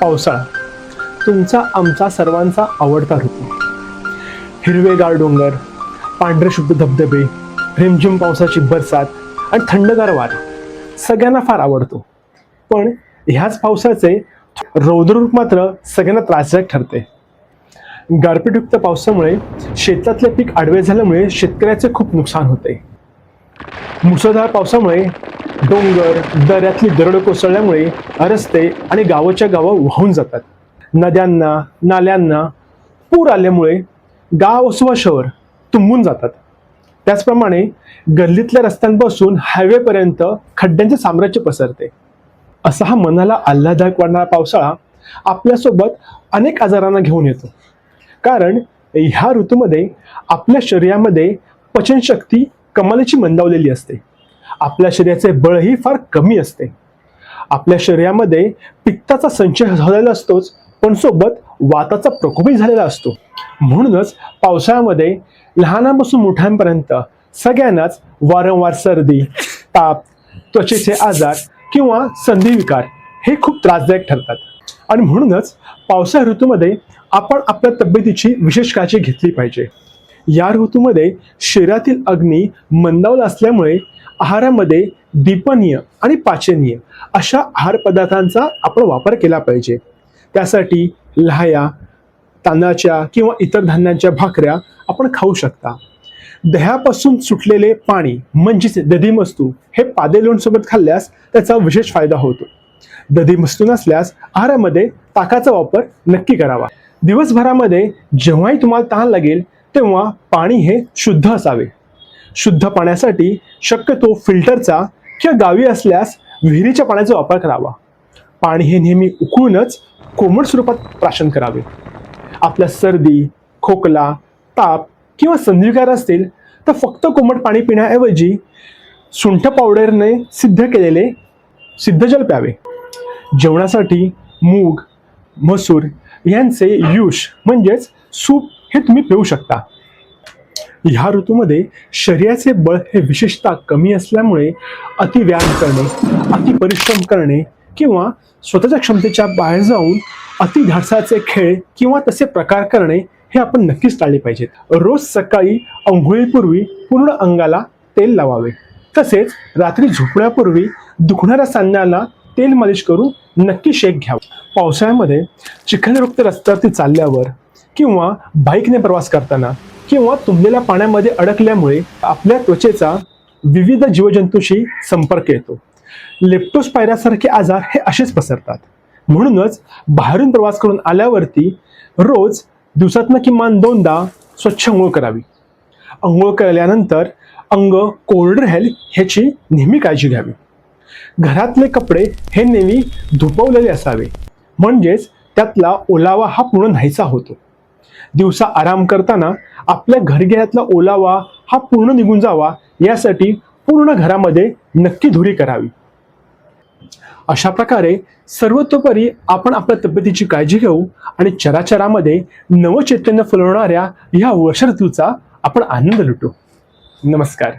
पावसाळा. तुमचा आमचा सर्वांचा आवडता ऋतू. हिरवेगार डोंगर पांढरे शुद्ध धबधबे रिमझिम पावसाची बरसात आणि थंडगार वारा. सगळ्यांना फार आवडतो. पण ह्याच पावसाचे रौद्ररूप मात्र सगळ्यांना त्रासदायक ठरते. गारपीटयुक्त पावसामुळे शेतातले पीक आडवे झाल्यामुळे शेतकऱ्याचे खूप नुकसान होते. मुसळधार पावसामुळे डोंगर दऱ्यातली दरड कोसळल्यामुळे रस्ते आणि गावाच्या गावं वाहून जातात. नद्यांना नाल्यांना पूर आल्यामुळे गाव असो वा शहर तुंबून जातात. त्याचप्रमाणे गल्लीतल्या रस्त्यांपासून हायवेपर्यंत खड्ड्यांचे साम्राज्य पसरते. असा हा मनाला आल्हाददायक वाढणारा पावसाळा आपल्यासोबत अनेक आजारांना घेऊन येतो. कारण ह्या ऋतूमध्ये आपल्या शरीरामध्ये पचनशक्ती कमालीची मंदावलेली असते. आपल्या शरीराचे बळही फार कमी असते. आपल्या शरीरामध्ये पित्ताचा संचय झालेला असतोच पण सोबत वाताचा प्रकोपही झालेला असतो. म्हणूनच पावसाळ्यामध्ये लहानापासून मोठ्यांपर्यंत सगळ्यांनाच वारंवार सर्दी ताप त्वचेचे आजार किंवा संधिविकार हे खूप त्रासदायक ठरतात. आणि म्हणूनच पावसाळ्या ऋतूमध्ये आपण आपल्या तब्येतीची विशेष काळजी घेतली पाहिजे. या ऋतूमध्ये शरीरातील अग्नी मंदावला असल्यामुळे आहारामध्ये दीपनीय आणि पाचनीय अशा आहार पदार्थांचा आपण वापर केला पाहिजे. त्यासाठी लहाया तांदळाच्या किंवा इतर धान्यांच्या भाकऱ्या आपण खाऊ शकता. दह्यापासून सुटलेले पाणी म्हणजेच दधीमस्तू हे पादे लोणसोबत खाल्ल्यास त्याचा विशेष फायदा होतो. दधीमस्तू नसल्यास आहारामध्ये ताकाचा वापर नक्की करावा. दिवसभरामध्ये जेव्हाही तुम्हाला तहान लागेल तेव्हा पाणी हे शुद्ध असावे. शुद्ध पाण्यासाठी शक्यतो फिल्टरचा किंवा गावी असल्यास विहिरीच्या पाण्याचा वापर करावा. पाणी हे नेहमी उकळूनच कोमट स्वरूपात प्राशन करावे. आपल्या सर्दी खोकला ताप किंवा संधिविकार असतील तर फक्त कोमट पाणी पिण्याऐवजी सुंठ पावडरने सिद्ध केलेले सिद्धजल प्यावे. जेवणासाठी मूग मसूर यांचे युष म्हणजेच सूप हे तुम्ही पिऊ शकता. ह्या ऋतूमध्ये शरीराचे बळ हे विशेषतः कमी असल्यामुळे अति व्यायाम करणे अति परिश्रम करणे किंवा स्वतःच्या क्षमतेच्या बाहेर जाऊन अति धाडसाचे खेळ किंवा तसे प्रकार करणे हे आपण नक्कीच टाळले पाहिजेत. रोज सकाळी अंघोळीपूर्वी पूर्ण अंगाला तेल लावावे. तसेच रात्री झोपण्यापूर्वी दुखणाऱ्या सांध्याला तेल मालिश करून नक्की शेक घ्यावा. पावसाळ्यामध्ये चिखलरुक्त रस्त्यावरती चालल्यावर किंवा बाईकने प्रवास करताना किंवा तुंबलेल्या पाण्यामध्ये अडकल्यामुळे आपल्या त्वचेचा विविध जीवजंतूशी संपर्क येतो. लेप्टोस्पायरासारखे आजार हे असेच पसरतात. म्हणूनच बाहेरून प्रवास करून आल्यावरती रोज दिवसातनं किमान दोनदा स्वच्छ अंघोळ करावी. अंघोळ केल्यानंतर अंग कोरडं राहील ह्याची नेहमी काळजी घ्यावी. घरातले कपडे हे नेहमी धुपवलेले असावे. म्हणजेच त्यातला ओलावा हा पूर्ण नाहीसा होतो. दिवसा आराम करताना आपल्या घरगेऱ्यातला ओलावा हा पूर्ण निघून जावा यासाठी पूर्ण घरामध्ये नक्की धुरी करावी. अशा प्रकारे सर्वतोपरी आपण आपल्या तब्येतीची काळजी घेऊ आणि चराचरामध्ये नवचैतन्य फुलवणाऱ्या ह्या वर्ष ऋतूचा आपण आनंद लुटू. नमस्कार.